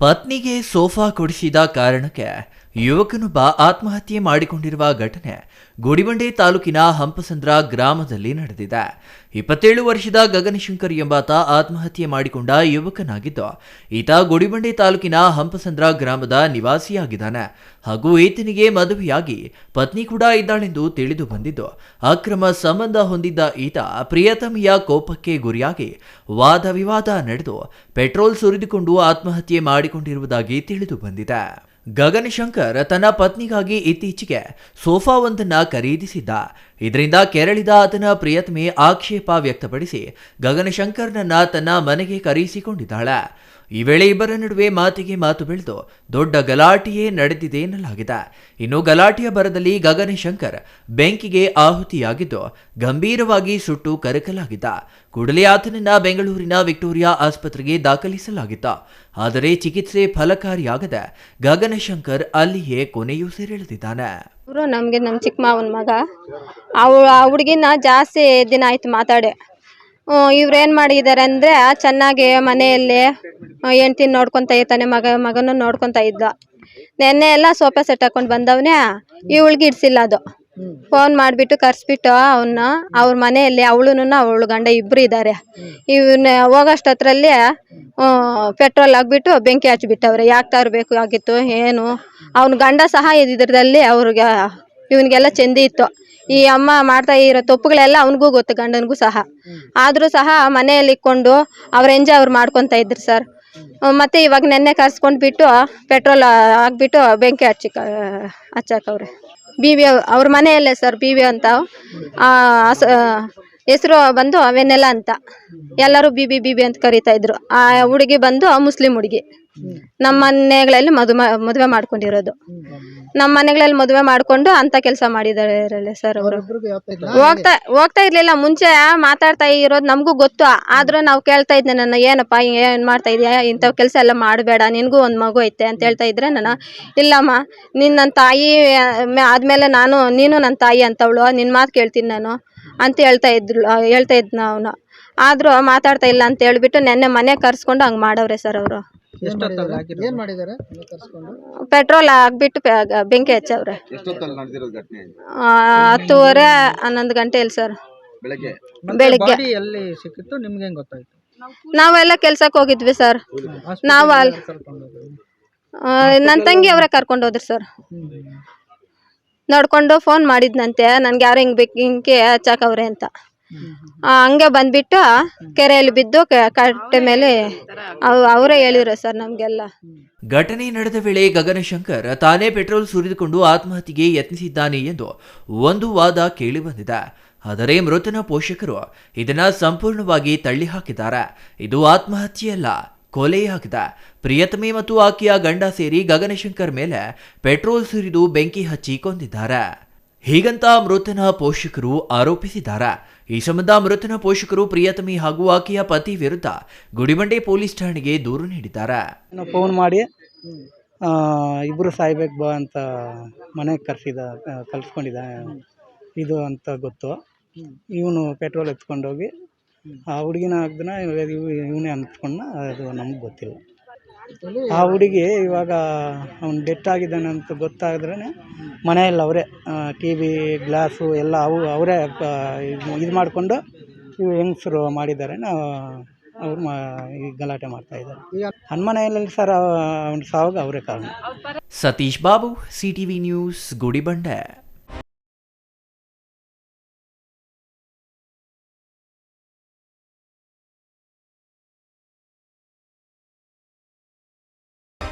ಪತ್ನಿಗೆ ಸೋಫಾ ಕೊಡಿಸಿದ ಕಾರಣಕ್ಕೆ ಯುವಕನೊಬ್ಬ ಆತ್ಮಹತ್ಯೆ ಮಾಡಿಕೊಂಡಿರುವ ಘಟನೆ ಗುಡಿಬಂಡೆ ತಾಲೂಕಿನ ಹಂಪಸಂದ್ರ ಗ್ರಾಮದಲ್ಲಿ ನಡೆದಿದೆ. ಇಪ್ಪತ್ತೇಳು ವರ್ಷದ ಗಗನಶಂಕರ್ ಎಂಬಾತ ಆತ್ಮಹತ್ಯೆ ಮಾಡಿಕೊಂಡ ಯುವಕನಾಗಿದ್ದು, ಈತ ಗುಡಿಬಂಡೆ ತಾಲೂಕಿನ ಹಂಪಸಂದ್ರ ಗ್ರಾಮದ ನಿವಾಸಿಯಾಗಿದ್ದಾನೆ. ಹಾಗೂ ಈತನಿಗೆ ಮದುವೆಯಾಗಿ ಪತ್ನಿ ಕೂಡ ಇದ್ದಾಳೆಂದು ತಿಳಿದು ಬಂದಿದ್ದು, ಅಕ್ರಮ ಸಂಬಂಧ ಹೊಂದಿದ್ದ ಈತ ಪ್ರಿಯತಮಿಯ ಕೋಪಕ್ಕೆ ಗುರಿಯಾಗಿ ವಾದ ವಿವಾದ ನಡೆದು ಪೆಟ್ರೋಲ್ ಸುರಿದುಕೊಂಡು ಆತ್ಮಹತ್ಯೆ ಮಾಡಿಕೊಂಡಿರುವುದಾಗಿ ತಿಳಿದು ಬಂದಿದೆ. ಗಗನಶಂಕರ್ ತನ್ನ ಪತ್ನಿಗಾಗಿ ಇತ್ತೀಚೆಗೆ ಸೋಫಾವೊಂದನ್ನ ಖರೀದಿಸಿದ್ದ. ಇದರಿಂದ ಕೆರಳಿದ ಆತನ ಪ್ರಿಯತ್ಮೆ ಆಕ್ಷೇಪ ವ್ಯಕ್ತಪಡಿಸಿ ಗಗನಶಂಕರ್ನನ್ನ ತನ್ನ ಮನೆಗೆ ಕರೆಯಿಸಿಕೊಂಡಿದ್ದಾಳೆ. ಈ ವೇಳೆ ಇಬ್ಬರ ನಡುವೆ ಮಾತಿಗೆ ಮಾತು ಬೆಳೆದು ದೊಡ್ಡ ಗಲಾಟೆಯೇ ನಡೆದಿದೆ ಎನ್ನಲಾಗಿದೆ. ಇನ್ನು ಗಲಾಟೆಯ ಬರದಲ್ಲಿ ಗಗನಶಂಕರ್ ಬೆಂಕಿಗೆ ಆಹುತಿಯಾಗಿದ್ದು ಗಂಭೀರವಾಗಿ ಸುಟ್ಟು ಕರಕಲಾಗಿದ್ದ. ಕೂಡಲೇ ಆತನನ್ನ ಬೆಂಗಳೂರಿನ ವಿಕ್ಟೋರಿಯಾ ಆಸ್ಪತ್ರೆಗೆ ದಾಖಲಿಸಲಾಗಿತ್ತ. ಆದರೆ ಚಿಕಿತ್ಸೆ ಫಲಕಾರಿಯಾಗದೆ ಗಗನಶಂಕರ್ ಅಲ್ಲಿಯೇ ಕೊನೆಯುಸಿರೆಳೆದಿದ್ದಾನೆ ನಮಗೆ ನಮ್ಮ ಚಿಕ್ಕ ಮಾವನ ಮಗ. ಅವು ಆ ಹುಡುಗಿನ ಜಾಸ್ತಿ ದಿನ ಆಯ್ತು ಮಾತಾಡಿ. ಇವ್ರು ಏನು ಮಾಡಿದ್ದಾರೆ ಅಂದರೆ ಚೆನ್ನಾಗಿ ಮನೆಯಲ್ಲಿ ಹೆಂಡ್ತಿ ನೋಡ್ಕೊತಾ ಇರ್ತಾನೆ, ಮಗ ಮಗನೂ ನೋಡ್ಕೊತಾ ಇದ್ದ. ನೆನ್ನೆ ಎಲ್ಲ ಸೋಫಾ ಸೆಟ್ ಹಾಕೊಂಡು ಬಂದವನೇ, ಇವಳಿಗೆ ಇಡ್ಸಿಲ್ಲ ಅದು. ಫೋನ್ ಮಾಡಿಬಿಟ್ಟು ಕರೆಸ್ಬಿಟ್ಟು ಅವನ್ನ ಅವ್ರ ಮನೆಯಲ್ಲಿ ಅವಳುನು ಅವಳು ಗಂಡ ಇಬ್ಬರು ಇದ್ದಾರೆ ಇವನ್ನ ಹೋಗೋಷ್ಟೊತ್ತರಲ್ಲಿ ಪೆಟ್ರೋಲ್ ಹಾಕ್ಬಿಟ್ಟು ಬೆಂಕಿ ಹಚ್ಬಿಟ್ಟವ್ರೆ. ಯಾಕೆ ತರಬೇಕು, ಆಗಿತ್ತು, ಏನು? ಅವ್ನ ಗಂಡ ಸಹ ಇದ್ರಲ್ಲಿ ಅವ್ರಿಗೆ, ಇವನಿಗೆಲ್ಲ ಚೆಂದಿ ಇತ್ತು. ಈ ಅಮ್ಮ ಮಾಡ್ತಾ ಇರೋ ತಪ್ಪುಗಳೆಲ್ಲ ಅವನಿಗೂ ಗೊತ್ತು, ಗಂಡನಿಗೂ ಸಹ. ಆದರೂ ಸಹ ಮನೆಯಲ್ಲಿ ಇಕ್ಕೊಂಡು ಅವ್ರ ಎಂಜಾಯ್ ಅವ್ರು ಮಾಡ್ಕೊತಾ ಇದ್ರು ಸರ್. ಮತ್ತೆ ಇವಾಗ ನೆನ್ನೆ ಕರ್ಸ್ಕೊಂಡು ಬಿಟ್ಟು ಪೆಟ್ರೋಲ್ ಹಾಕ್ಬಿಟ್ಟು ಬೆಂಕಿ ಹಚ್ಚಿ ಹಚ್ಚಾಕವ್ರೆ. ಬಿ ವಿ ಅವ್ರ ಮನೆಯಲ್ಲೇ ಸರ್ ಬಿ ವಿ ಅಂತ ಹೆಸರು ಬಂದು ಅವೆನ್ನೆಲ್ಲ ಅಂತ. ಎಲ್ಲರೂ ಬಿ ಬಿ ಬಿ ಬಿ ಅಂತ ಕರಿತಾ ಇದ್ರು. ಆ ಹುಡುಗಿ ಬಂದು ಮುಸ್ಲಿಂ ಹುಡುಗಿ. ನಮ್ಮ ಮನೆಗಳಲ್ಲಿ ಮದುವೆ ಮದುವೆ ಮಾಡ್ಕೊಂಡಿರೋದು. ನಮ್ಮ ಮನೆಗಳಲ್ಲಿ ಮದುವೆ ಮಾಡ್ಕೊಂಡು ಅಂತ ಕೆಲಸ ಮಾಡಿದಾರೆ ಸರ್ ಅವರು. ಹೋಗ್ತಾ ಹೋಗ್ತಾ ಇರ್ಲಿಲ್ಲ ಮುಂಚೆ ಮಾತಾಡ್ತಾ ಇರೋದು ನಮಗೂ ಗೊತ್ತು. ಆದ್ರೂ ನಾವು ಕೇಳ್ತಾ ಇದ್ದೆ ನನ್ನ ಏನಪ್ಪ ಏನ್ ಮಾಡ್ತಾ ಇದೀಯ? ಇಂಥ ಕೆಲಸ ಎಲ್ಲ ಮಾಡಬೇಡ ನಿನಗೂ ಒಂದು ಮಗು ಐತೆ ಅಂತ ಹೇಳ್ತಾ ಇದ್ರೆ ನಾನು ಇಲ್ಲಮ್ಮ ನಿನ್ನ ನನ್ನ ತಾಯಿ ಆದ್ಮೇಲೆ ನಾನು ನೀನು ನನ್ನ ತಾಯಿ ಅಂತವಳು ನಿನ್ನ ಮಾತು ಕೇಳ್ತೀನಿ ನಾನು ಅಂತ ಹೇಳ್ತಾ ಇದ್ರು ಹೇಳ್ತಾ ಇದ್ನ ಅವನು. ಆದ್ರೂ ಮಾತಾಡ್ತಾ ಇಲ್ಲ ಅಂತ ಹೇಳ್ಬಿಟ್ಟು ನೆನ್ನೆ ಮನೆ ಕರ್ಸ್ಕೊಂಡು ಹಂಗೆ ಮಾಡವ್ರೆ ಸರ್ ಅವರು. ಏನ್ ಮಾಡಿದಾರೆ ಕರ್ಸ್ಕೊಂಡು. ಪೆಟ್ರೋಲ್ ಹಾಕ್ಬಿಟ್ಟು ಪೆ- ಬೆಂಕಿ ಹಚ್ಚವ್ರೆ. ಎಷ್ಟೊತ್ತಲ್ಲಿ ನಡೆದಿರೋದು ಘಟನೆ? ಆ, ಹತ್ತುವರೆ ಹನ್ನೊಂದು ಗಂಟೆಯಲ್ಲಿ ಸರ್. ಬೆಳಗ್ಗೆ? ಬೆಳಿಗ್ಗೆ. ಬಾಡಿ ಎಲ್ಲಿ ಸಿಕ್ಕಿತ್ತು? ನಿಮ್ಗೆ ಹೆಂಗ್ ಗೊತ್ತಾಯ್ತು? ನಾವೆಲ್ಲ ಕೆಲ್ಸಕ್ಕೆ ಹೋಗಿದ್ವಿ ಸರ್. ನಾವು ಅಲ್ಲಿ ಕರ್ಕೊಂಡು ಹೋದ್ರು. ನನ್ನ ತಂಗಿ ಅವರೇ ಕರ್ಕೊಂಡು ಹೋದ್ರು ಸರ್. ನೋಡ್ಕೊಂಡು ಫೋನ್ ಮಾಡಿದ್ನಂತೆ. ನನ್ಗೆ ಯಾರು ಹಿಂಗೆ ಬೆಂಕಿ ಹಚ್ಚಾಕವ್ರೆ ಅಂತ. ಹಂಗೆ ಬಂದ್ಬಿಟ್ಟು ಕೆರೆಯಲ್ಲಿ ಬಿದ್ದು ಕಟ್ಟೆ ಮೇಲೆ ಅವರೇ ಹೇಳಿದ್ರು ಸರ್ ನಮಗೆಲ್ಲ. ಘಟನೆ ನಡೆದ ವೇಳೆ ಗಗನಶಂಕರ್ ತಾನೇ ಪೆಟ್ರೋಲ್ ಸುರಿದುಕೊಂಡು ಆತ್ಮಹತ್ಯೆಗೆ ಯತ್ನಿಸಿದ್ದಾನೆ ಎಂದು ಒಂದು ವಾದ ಕೇಳಿ ಬಂದಿದೆ. ಆದರೆ ಮೃತನ ಪೋಷಕರು ಇದನ್ನ ಸಂಪೂರ್ಣವಾಗಿ ತಳ್ಳಿ ಹಾಕಿದ್ದಾರೆ. ಇದು ಆತ್ಮಹತ್ಯೆಯಲ್ಲ ಕೊಲೆಯಾಗಿದೆ ಪ್ರಿಯತಮೆ ಮತ್ತು ಆಕೆಯ ಗಂಡ ಸೇರಿ ಗಗನಶಂಕರ್ ಮೇಲೆ ಪೆಟ್ರೋಲ್ ಸುರಿದು ಬೆಂಕಿ ಹಚ್ಚಿ ಕೊಂದಿದ್ದಾರೆ. ಹೀಗಂತ ಮೃತನ ಪೋಷಕರು ಆರೋಪಿಸಿದ್ದಾರೆ. ಈ ಸಂಬಂಧ ಮೃತನ ಪೋಷಕರು ಪ್ರಿಯತಮಿ ಹಾಗೂ ಆಕೆಯ ಪತಿ ವಿರುದ್ಧ ಗುಡಿಬಂಡೆ ಪೊಲೀಸ್ ಠಾಣೆಗೆ ದೂರು ನೀಡಿದ್ದಾರೆ. ಫೋನ್ ಮಾಡಿ ಇಬ್ಬರು ಸಾಯ್ಬೇಕು ಬಾ ಅಂತ ಮನೆಗೆ ಕರೆಸಿದ ಕಲ್ಸ್ಕೊಂಡಿದ ಇದು ಅಂತ ಗೊತ್ತು. ಇವನು ಪೆಟ್ರೋಲ್ ಎತ್ಕೊಂಡೋಗಿ, ಆ ಹುಡುಗಿನ ಹಾಕ್ದನ ಇವನೇ ಅಂತ್ಕೊಂಡ ಅದು ನಮ್ಗೆ ಗೊತ್ತಿಲ್ಲ. ಆ ಹುಡುಗಿ ಇವಾಗ ಅವ್ನು ಡೆತ್ ಆಗಿದ್ದಾನೆ ಅಂತ ಗೊತ್ತಾದ್ರೇ ಮನೆಯಲ್ಲಿ ಅವರೇ ಟಿ ವಿ ಗ್ಲಾಸು ಎಲ್ಲ ಅವು, ಅವರೇ ಇದು ಮಾಡಿಕೊಂಡು ಇವು ಹೆಂಗಸರು ಮಾಡಿದ್ದಾರೆ ನಾವು ಅವ್ರು ಮಾ, ಈ ಗಲಾಟೆ ಮಾಡ್ತಾ ಇದ್ದಾರೆ. ಹನುಮನೆಯಲ್ಲಿ ಸರ್ ಅವ್ನ ಸಾವಾಗ ಅವರೇ ಕಾರಣ. Satish Babu C T V news Gudibande.